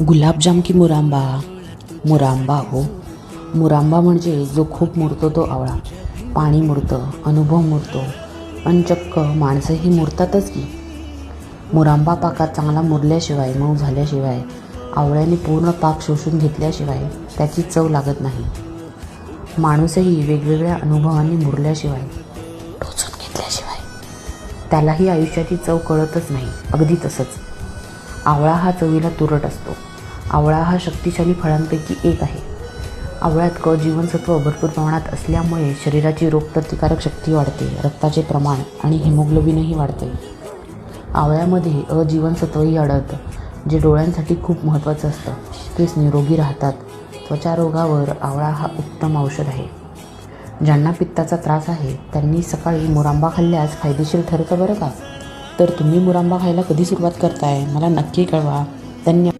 गुलाबजाम की मुरांबा. मुरांबा हो. मुरांबा म्हणजे जो खूप मुरतो तो आवळा. पाणी मुरतं अनुभव मुरतो. पण चक्क माणसंही मुरतातच की. मुरांबा पाकात चांगला मुरल्याशिवाय मऊ झाल्याशिवाय आवळ्याने पूर्ण पाक शोषून घेतल्याशिवाय त्याची चव लागत नाही. माणूसही वेगवेगळ्या अनुभवांनी मुरल्याशिवाय टोचून घेतल्याशिवाय त्यालाही आयुष्याची चव कळतच नाही. अगदी तसंच. आवळा हा चवीला तुरट असतो. आवळा हा शक्तिशाली फळांपैकी एक आहे. आवळ्यात क जीवनसत्व भरपूर प्रमाणात असल्यामुळे शरीराची रोगप्रतिकारक शक्ती वाढते रक्ताचे प्रमाण आणि हिमोग्लोबिनही वाढते. आवळ्यामध्ये अ जीवनसत्वही आढळतं जे डोळ्यांसाठी खूप महत्त्वाचं असतं. केस निरोगी राहतात. त्वचा रोगावर आवळा हा उत्तम औषध आहे. ज्यांना पित्ताचा त्रास आहे त्यांनी सकाळी मुरांबा खाल्ल्यास फायदेशीर ठरतं बरं का? तर तुम्ही मुरांबा खायला कधी सुरुवात करताय? मला नक्की कळवा. धन्यवाद